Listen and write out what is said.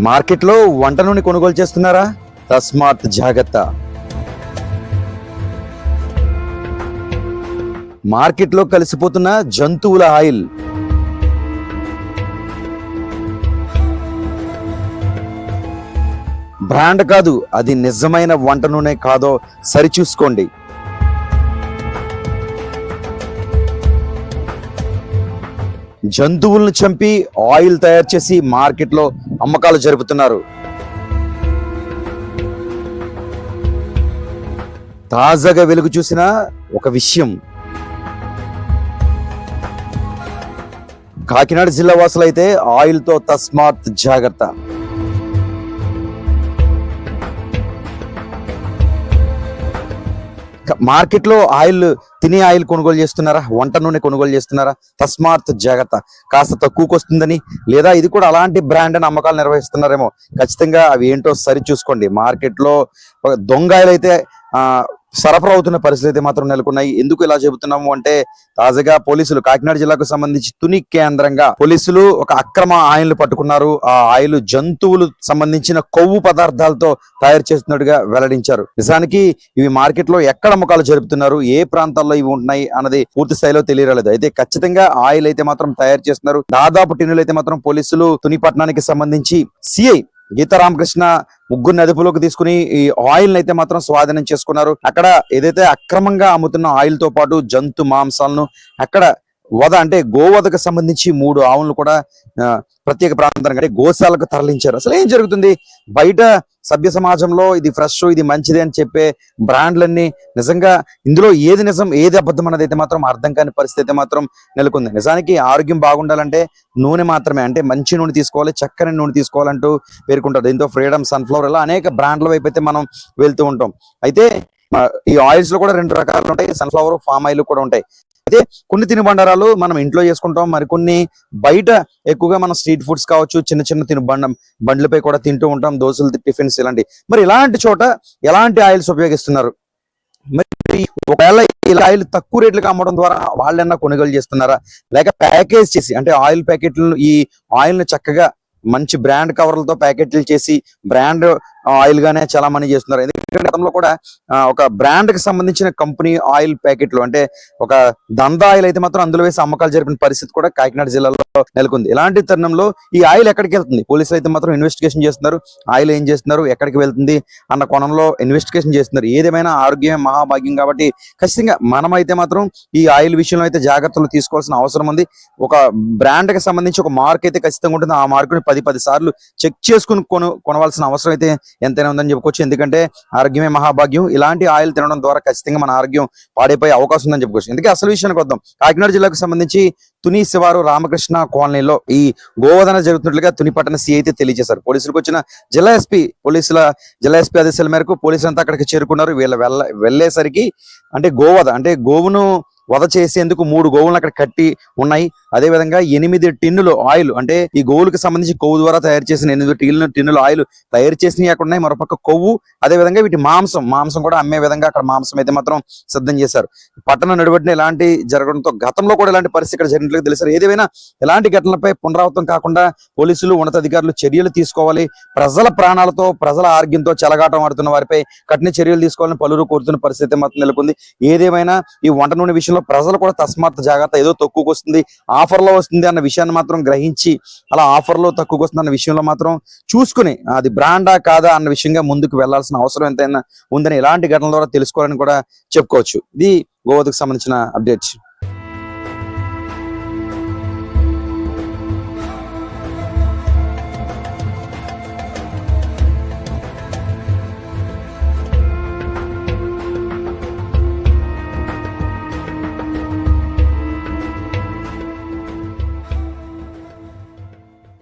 మార్కెట్లో వంట నూనె కొనుగోలు చేస్తున్నారా? తస్మాత్ జాగ్రత్త. మార్కెట్లో కలిసిపోతున్న జంతువుల ఆయిల్. బ్రాండ్ కాదు అది నిజమైన వంట నూనె కాదో సరిచూసుకోండి. జంతువులను చంపి ఆయిల్ తయారు చేసి మార్కెట్లో అమ్మకాలు జరుపుతున్నారు. తాజాగా వెలుగు చూసిన ఒక విషయం. కాకినాడ జిల్లా వాసులైతే ఆయిల్తో తస్మాత్ జాగ్రత్త. మార్కెట్లో ఆయిల్ తినే ఆయిల్ కొనుగోలు చేస్తున్నారా? వంట నూనె కొనుగోలు చేస్తున్నారా? తస్మాత్ జాగ్రత్త. కాస్త తక్కువకు వస్తుందని లేదా ఇది కూడా అలాంటి బ్రాండ్ అని అమ్మకాలు నిర్వహిస్తున్నారేమో. ఖచ్చితంగా అవి ఏంటో సరి చూసుకోండి. మార్కెట్లో దొంగ ఆయిల్ అయితే ఆ, సరఫరా అవుతున్న పరిస్థితి అయితే మాత్రం నెలకొన్నాయి. ఎందుకు ఇలా చెబుతున్నాము అంటే తాజాగా పోలీసులు కాకినాడ జిల్లాకు సంబంధించి తుని కేంద్రంగా పోలీసులు ఒక అక్రమ ఆయిల్ పట్టుకున్నారు. ఆ ఆయిల్ జంతువులు సంబంధించిన కొవ్వు పదార్థాలతో తయారు చేస్తున్నట్టుగా వెల్లడించారు. నిజానికి ఇవి మార్కెట్లో ఎక్కడ అమ్మకాలు జరుపుతున్నారు? ఏ ప్రాంతాల్లో ఇవి ఉంటున్నాయి అన్నది పూర్తి స్థాయిలో తెలియరాలేదు. అయితే ఖచ్చితంగా ఆయిల్ అయితే మాత్రం తయారు చేస్తున్నారు. దాదాపు టిన్నులు అయితే మాత్రం పోలీసులు తుని పట్టణానికి సంబంధించి సిఐ గీతా రామకృష్ణ ముగ్గురిని అదుపులోకి తీసుకుని ఈ ఆయిల్ అయితే మాత్రం స్వాధీనం చేసుకున్నారు. అక్కడ ఏదైతే అక్రమంగా అమ్ముతున్న ఆయిల్తో పాటు జంతు మాంసాలను అక్కడ వధ అంటే గోవధకు సంబంధించి మూడు ఆవులను కూడా ప్రత్యేక ప్రాంతానికి అంటే గోశాలకు తరలించారు. అసలు ఏం జరుగుతుంది? బయట సభ్య సమాజంలో ఇది ఫ్రెష్ ఇది మంచిది అని చెప్పే బ్రాండ్లన్నీ నిజంగా ఇందులో ఏది నిజం ఏది అబద్ధం అనేది అయితే మాత్రం అర్థం కాని పరిస్థితి అయితే మాత్రం నెలకొంది. నిజానికి ఆరోగ్యం బాగుండాలంటే నూనె మాత్రమే అంటే మంచి నూనె తీసుకోవాలి చక్కని నూనె తీసుకోవాలంటూ పేర్కొంటారు. దీంతో ఫ్రీడమ్ సన్ఫ్లవర్ ఇలా అనేక బ్రాండ్ల వైపు అయితే మనం వెళ్తూ ఉంటాం. అయితే ఈ ఆయిల్స్లో కూడా రెండు రకాలు ఉంటాయి సన్ఫ్లవర్ ఫామ్ ఆయిల్ కూడా ఉంటాయి. అయితే కొన్ని తినుబండారాలు మనం ఇంట్లో చేసుకుంటాం. మరికొన్ని బయట ఎక్కువగా మనం స్ట్రీట్ ఫుడ్స్ కావచ్చు చిన్న చిన్న తినుబండం బండ్లపై కూడా తింటూ ఉంటాం. దోశలు టిఫిన్స్ ఇలాంటి. మరి ఇలాంటి చోట ఎలాంటి ఆయిల్స్ ఉపయోగిస్తున్నారు? మరి ఒకవేళ ఇలా ఆయిల్ తక్కువ రేట్లకు అమ్మడం ద్వారా వాళ్ళన్నా కొనుగోలు చేస్తున్నారా? లేక ప్యాకేజ్ చేసి అంటే ఆయిల్ ప్యాకెట్లను ఈ ఆయిల్ను చక్కగా మంచి బ్రాండ్ కవర్లతో ప్యాకెట్లు చేసి బ్రాండ్ ఆయిల్ గానే చాలా మంది చేస్తున్నారు. ఎందుకంటే గతంలో కూడా ఒక బ్రాండ్కి సంబంధించిన కంపెనీ ఆయిల్ ప్యాకెట్లు అంటే ఒక దంద ఆయిల్ అయితే మాత్రం అందులో వేసి అమ్మకాలు జరిపిన పరిస్థితి కూడా కాకినాడ జిల్లాలో నెలకొంది. ఇలాంటి తరుణంలో ఈ ఆయిల్ ఎక్కడికి వెళ్తుంది? పోలీసులు అయితే మాత్రం ఇన్వెస్టిగేషన్ చేస్తున్నారు. ఆయిల్ ఏం చేస్తున్నారు? ఎక్కడికి వెళ్తుంది? అన్న కోణంలో ఇన్వెస్టిగేషన్ చేస్తున్నారు. ఏదేమైనా ఆరోగ్యమే మహాభాగ్యం కాబట్టి ఖచ్చితంగా మనం అయితే మాత్రం ఈ ఆయిల్ విషయంలో అయితే జాగ్రత్తలు తీసుకోవాల్సిన అవసరం ఉంది. ఒక బ్రాండ్కి సంబంధించి ఒక మార్క్ అయితే ఖచ్చితంగా ఉంటుంది. ఆ మార్కుని పది పది సార్లు చెక్ చేసుకుని కొను కొనవలసిన అవసరం అయితే ఎంతైనా ఉందని చెప్పుకోవచ్చు. ఎందుకంటే ఆరోగ్యమే మహాభాగ్యం. ఇలాంటి ఆయిల్ తినడం ద్వారా ఖచ్చితంగా మన ఆరోగ్యం పాడైపోయే అవకాశం ఉందని చెప్పుకోవచ్చు. ఎందుకంటే అసలు విషయానికి వద్దాం. కాకినాడ జిల్లాకు సంబంధించి తుని శివారు రామకృష్ణ కాలనీలో ఈ గోవధన జరుగుతున్నట్లుగా తుని పట్టణ సి అయితే తెలియజేశారు. పోలీసులకు వచ్చిన జిల్లా ఎస్పీ పోలీసుల జిల్లా ఎస్పీ ఆదేశాల మేరకు పోలీసులంతా అక్కడికి చేరుకున్నారు. వీళ్ళ వెళ్ళ వెళ్ళేసరికి అంటే గోవధ అంటే గోవును వధ చేసేందుకు మూడు గోవులను అక్కడ కట్టి ఉన్నాయి. అదే విధంగా ఎనిమిది టిన్నులు ఆయిల్ అంటే ఈ గోవులకు సంబంధించి కొవ్వు ద్వారా తయారు చేసిన ఎనిమిది టిన్నులు టిన్నులు ఆయిల్ తయారు చేసినవి అక్కడ ఉన్నాయి. మరోపక్క కొవ్వు అదే విధంగా వీటి మాంసం మాంసం కూడా అమ్మే విధంగా అక్కడ మాంసం అయితే మాత్రం సిద్ధం చేశారు. పట్టణం నడుబడిన ఇలాంటి జరగడంతో గతంలో కూడా ఇలాంటి పరిస్థితి ఇక్కడ జరిగినట్లు తెలిసారు ఏదేమైనా ఇలాంటి ఘటనలపై పునరావృతం కాకుండా పోలీసులు ఉన్నతాధికారులు చర్యలు తీసుకోవాలి. ప్రజల ప్రాణాలతో ప్రజల ఆరోగ్యంతో చెలగాటం ఆడుతున్న వారిపై కఠిన చర్యలు తీసుకోవాలని పలువురు కోరుతున్న పరిస్థితి మాత్రం నెలకొంది. ఏదేమైనా ఈ వంట నూనె విషయంలో ప్రజలు కూడా తస్మాత్ జాగ్రత్త ఏదో తక్కువకు వస్తుంది ఆఫర్లో వస్తుంది అన్న విషయాన్ని మాత్రం గ్రహించి అలా ఆఫర్లో తక్కువకు వస్తుంది అన్న విషయంలో మాత్రం చూసుకుని అది బ్రాండా కాదా అన్న విషయంగా ముందుకు వెళ్ళాల్సిన అవసరం ఎంతైనా ఉందని ఇలాంటి ఘటనల ద్వారా తెలుసుకోవాలని కూడా చెప్పుకోవచ్చు. ఇది గోవాకు సంబంధించిన అప్డేట్స్.